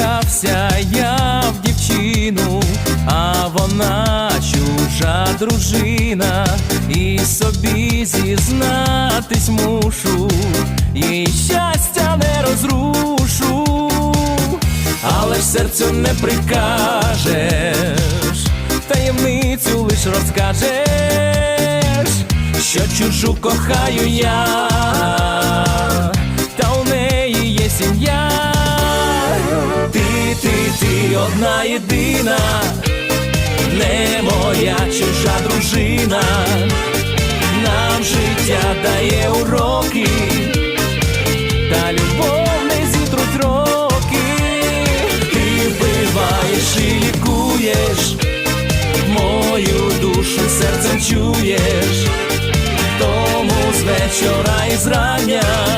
закохався я в дівчину, а вона чужа дружина, і собі зізнатись мушу, і щастя не розрушу, але ж серцю не прикажеш, таємницю лиш розкажеш, що чужу кохаю я, одна єдина, не моя чужа дружина, нам життя дає уроки, та любов не зітруть роки, ти вбиваєш і лікуєш, мою душу серцем чуєш, тому з вечора і зрання